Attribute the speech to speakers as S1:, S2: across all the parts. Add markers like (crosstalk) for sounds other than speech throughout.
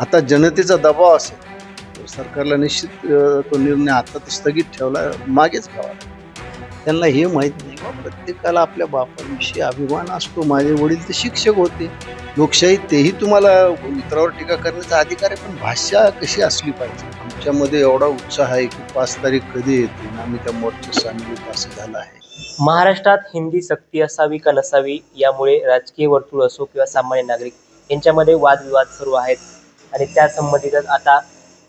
S1: आता जनतेचा दबाव असेल तर सरकारला निश्चित तो निर्णय आता तर स्थगित ठेवला मागेच घ्यावा लागेल. त्यांना हे माहीत नाही. बा प्रत्येकाला आपल्या बापाविषयी अभिमान असतो. माझे वडील ते शिक्षक होते. लोकशाही तेही तुम्हाला मित्रावर टीका करण्याचा अधिकार आहे पण भाषा कशी असली पाहिजे? आमच्यामध्ये एवढा उत्साह आहे की पाच तारीख कधी येते? आम्ही त्या मोर्चात सामील होतो असं झालं आहे.
S2: महाराष्ट्रात हिंदी सक्ती असावी का नसावी यामुळे राजकीय वर्तुळ असो किंवा सामान्य नागरिक यांच्यामध्ये वादविवाद सुरू आहेत. आणि त्या संबंधितच आता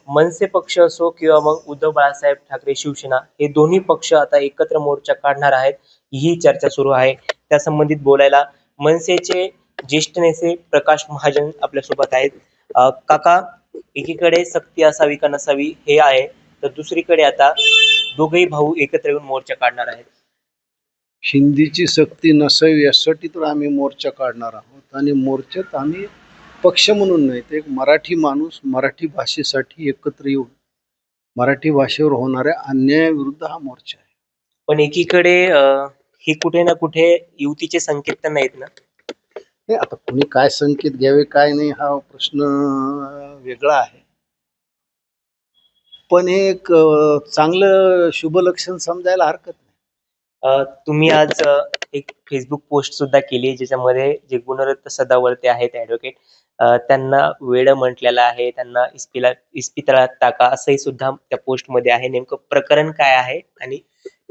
S2: मनसे पक्ष असो किंवा मग उद्धव बाळासाहेब ठाकरे शिवसेना हे दोन्ही पक्ष आता एकत्र मोर्चा काढणार आहेत. ही चर्चा सुरू आहे. त्या संबंधित बोलायला मनसेचे ज्येष्ठ नेते प्रकाश महाजन आपल्यासोबत आहेत. काका एकीकडे सक्ती असावी का नसावी हे आहे तर दुसरीकडे आता दोघेही भाऊ एकत्र येऊन मोर्चा काढणार आहेत.
S1: हिंदीची सक्ती नसावी यासाठी तर आम्ही मोर्चा काढणार आहोत. आणि मोर्चात आम्ही पक्ष म्हणून नाही तर एक मराठी माणूस मराठी भाषेसाठी एकत्र येऊन मराठी भाषेवर होणाऱ्या अन्यायाविरुद्ध हा मोर्चा आहे.
S2: पण एकीकडे अं, हे कुठे ना कुठे युतीचे संकेत तर नाहीत ना?
S1: हे आता कोणी काय संकेत घ्यावे काय नाही हा प्रश्न अं, वेगळा आहे. पण हे एक अं, चांगलं शुभ लक्षण समजायला हरकत नाही.
S2: तुम्ही आज एक फेसबुक पोस्ट सुद्धा केली ज्याच्यामध्ये जे गुणरत्न सदावर्ते आहेत ऍडव्होकेट त्यांना वेड म्हटलेला आहे त्यांना इस्पिला इस्पितळात टाका असंही सुद्धा त्या पोस्टमध्ये आहे. नेमकं प्रकरण काय आहे आणि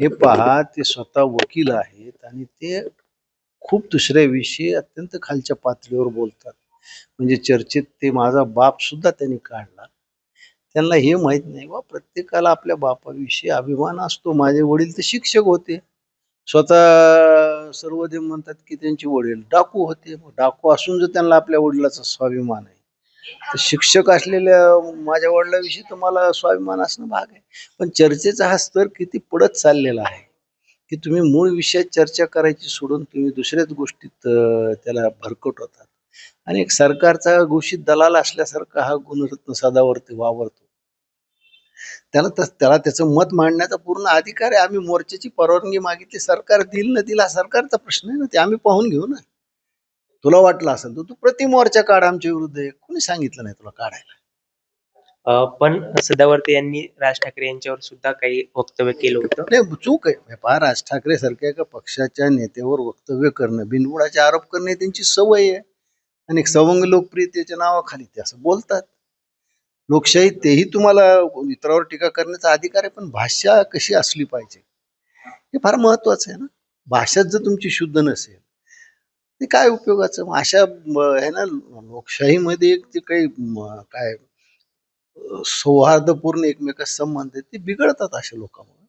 S1: हे पहा ते स्वतः वकील आहेत आणि ते खूप दुसऱ्याविषयी अत्यंत खालच्या पातळीवर बोलतात. म्हणजे चर्चेत ते माझा बाप सुद्धा त्यांनी काढला. त्यांना हे माहीत नाही बा प्रत्येकाला आपल्या बापाविषयी अभिमान असतो. माझे वडील ते शिक्षक होते. स्वतः सर्वदेव म्हणतात की त्यांचे वडील डाकू होते. डाकू असून जर त्यांना आपल्या वडिलाचा स्वाभिमान आहे. तर शिक्षक असलेल्या माझ्या वडिलाविषयी तर मला स्वाभिमान असणं भाग आहे. पण चर्चेचा हा स्तर किती पडत चाललेला आहे की तुम्ही मूळ विषयात चर्चा करायची सोडून तुम्ही दुसऱ्याच गोष्टीत त्याला भरकट होतात. आणि एक सरकारचा घोषित दलाल असल्यासारखा हा गुणरत्न सदावरती वावरतो. त्याला तस- त्याला त्याचं मत मांडण्याचा पूर्ण अधिकार आहे. आम्ही मोर्चाची परवानगी मागितली. सरकार देईल ना दिला सरकारचा प्रश्न आहे ना. ते आम्ही पाहून घेऊ ना. तुला वाटलं असेल तर तू प्रति मोर्चा काढ आमच्या विरुद्ध. आहे कोणी सांगितलं नाही तुला काढायला?
S2: पण सदावर्ते यांनी राज ठाकरे यांच्यावर सुद्धा काही वक्तव्य केलं होतं.
S1: नाही चूक आहे. पहा राज ठाकरे सारख्या एका पक्षाच्या नेत्यावर वक्तव्य करणं बिनबुडाचे आरोप करणे त्यांची सवय आहे. आणि सवंग लोकप्रियतेच्या नावाखाली ते असं बोलतात. लोकशाही तेही तुम्हाला इतरावर टीका करण्याचा अधिकार आहे पण भाषा कशी असली पाहिजे? हे फार महत्वाचं आहे ना. भाषाच जर तुमची शुद्ध नसेल ते काय उपयोगाचं? अशा आहे ना लोकशाहीमध्ये एक जे काही काय सौहार्दपूर्ण एकमेकात संबंध आहेत ते बिघडतात अशा लोकांमुळे.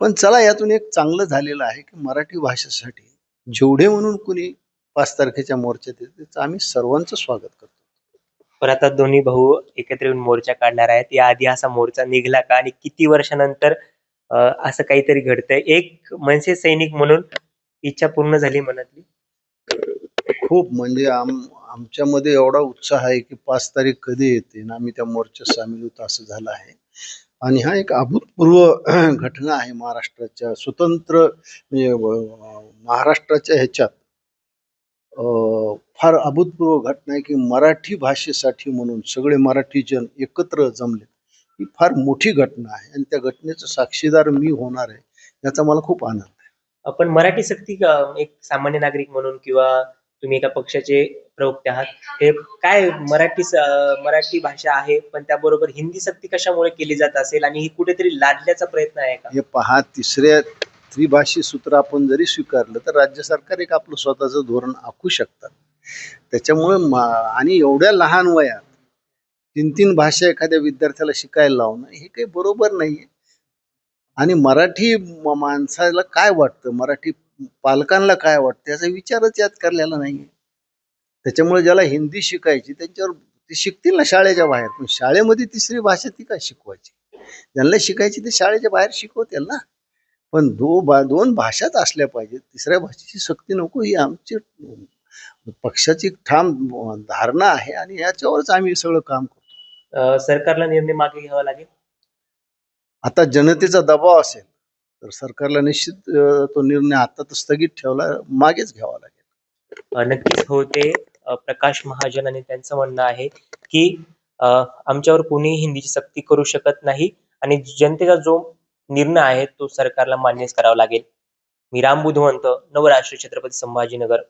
S1: पण चला यातून एक चांगलं झालेलं आहे की मराठी भाषेसाठी जेवढे म्हणून कुणी पाच तारखेच्या मोर्चात येते त्याचं आम्ही सर्वांचं स्वागत करतो.
S2: पण आता दोन्ही भाऊ एकत्र येऊन मोर्चा काढणार आहेत. याआधी असा मोर्चा निघला का आणि किती वर्षानंतर अं, असं काहीतरी घडतंय? एक मनसे सैनिक म्हणून इच्छा पूर्ण झाली मनातली?
S1: खूप म्हणजे आम आमच्यामध्ये एवढा उत्साह आहे की पाच तारीख कधी येते आणि आम्ही त्या मोर्चात सामील होतो असं झालं आहे. आणि हा एक अभूतपूर्व (clears throat) घटना आहे महाराष्ट्राच्या स्वतंत्र म्हणजे महाराष्ट्राच्या ह्याच्यात. फार अभूतपूर्व घटना आहे की मराठी भाषेसाठी म्हणून सगळे मराठी जन एकत्र जमले. ही फार मोठी घटना आहे आणि त्या घटनेचा साक्षीदार मी होणार आहे याचा मला खूप आनंद आहे.
S2: आपण मराठी सक्ती एक सामान्य नागरिक म्हणून किंवा तुम्ही एका पक्षाचे प्रवक्ते आहात हे काय मराठी मराठी भाषा आहे पण त्याबरोबर हिंदी सक्ती कशामुळे केली जात असेल आणि ही कुठेतरी लादण्याचा प्रयत्न आहे का?
S1: हे पहा तिसऱ्या त्रिभाषी सूत्र आपण जरी स्वीकारलं तर राज्य सरकार एक आपलं स्वतःचं धोरण आखू शकतात. त्याच्यामुळे आणि एवढ्या लहान वयात तीन तीन भाषा एखाद्या विद्यार्थ्याला शिकायला लावणं हे काही बरोबर नाहीये. आणि मराठी माणसाला काय वाटतं? मराठी पालकांना काय वाटतं? याचा विचारच यात करलेला नाहीये. त्याच्यामुळे ज्याला हिंदी शिकायची त्यांच्यावर ते शिकतील ना शाळेच्या बाहेर. पण शाळेमध्ये तिसरी भाषा ती काय शिकवायची? ज्यांना शिकायची ते शाळेच्या बाहेर शिकवतील ना. पण दो बा दोन भाषाच असल्या पाहिजेत. तिसऱ्या भाषेची सक्ती नको ही आमची पक्षाची ठाम धारणा आहे आणि याच्यावरच आम्ही सगळं काम करतो.
S2: सरकारला निर्णय मागे घ्यावा लागेल?
S1: आता जनतेचा दबाव असेल तर सरकारला निश्चित तो निर्णय आता तर स्थगित ठेवला मागेच घ्यावा लागेल.
S2: नक्कीच होते. प्रकाश महाजन आणि त्यांचं म्हणणं आहे की आमच्यावर कोणीही हिंदीची सक्ती करू शकत नाही आणि जनतेचा जो निर्णय आहे तो सरकारला मान्यच करावा लागेल. मी राम बुधवंत नवराष्ट्र छत्रपती संभाजीनगर.